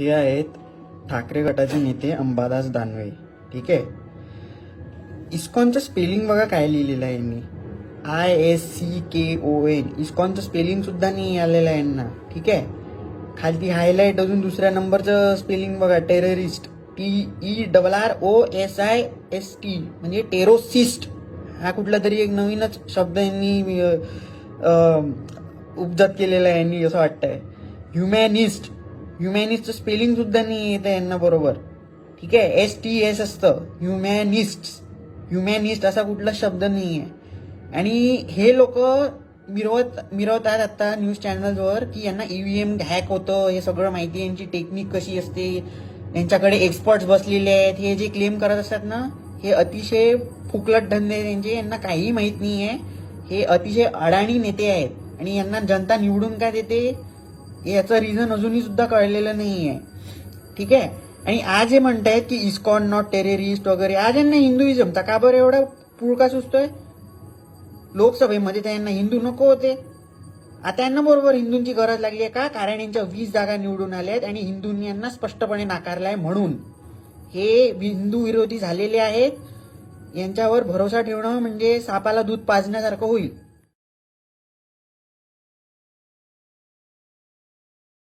हे आहेत ठाकरे गटाचे नेते अंबादास दानवे. ठीक आहे? इस्कॉनचं स्पेलिंग बघा काय लिहिलेलं आहे मी I S C K O N इस्कॉनचं spelling सुद्धा नाही आलेलं आहे यांना. ठीक आहे? खालती हायलाईट अजून दुसऱ्या नंबरचं स्पेलिंग बघा terrorist T E double R O S I S T म्हणजे टेरोसिस्ट हा कुठला तरी एक नवीनच शब्द यांनी उपजत केलेला आहे यांनी असं वाटतंय. ह्युमॅनिस्ट ह्युमॅनिस्टचं स्पेलिंग सुद्धा नाही येतं यांना बरोबर. ठीक आहे? एस टी एस असतं. ह्युमॅनिस्ट ह्युमॅनिस्ट असा कुठला शब्द नाही आहे. आणि हे लोक मिरवत मिरवतात आता न्यूज चॅनल्सवर की यांना ईव्हीएम हॅक होतं. हे सगळं माहिती आहे, यांची टेक्निक कशी असते? यांच्याकडे एक्सपर्ट्स बसलेले आहेत. हे जे क्लेम करत असतात ना हे अतिशय फुकलट धंदे त्यांचे यांना काहीही माहीत नाही आहे. हे अतिशय अडाणी नेते आहेत. आणि यांना जनता निवडून काय देते? याचं रिझन अजूनही सुद्धा कळलेलं नाही आहे ठीक आहे? आणि आज हे म्हणतायत की इस्कॉन नॉट टेररिस्ट वगैरे. आज यांना हिंदुइझमचा का बरं एवढा पुळका सुचतोय? लोकसभेमध्ये त्यांना हिंदू नको होते. आता यांना बरोबर हिंदूंची गरज लागली आहे का? कारण यांच्या वीस जागा निवडून आल्या आहेत आणि हिंदूंनी यांना स्पष्टपणे नाकारलाय आहे म्हणून. हे हिंदू विरोधी झालेले आहेत. यांच्यावर भरोसा ठेवणं म्हणजे सापाला दूध पाजण्यासारखं होईल.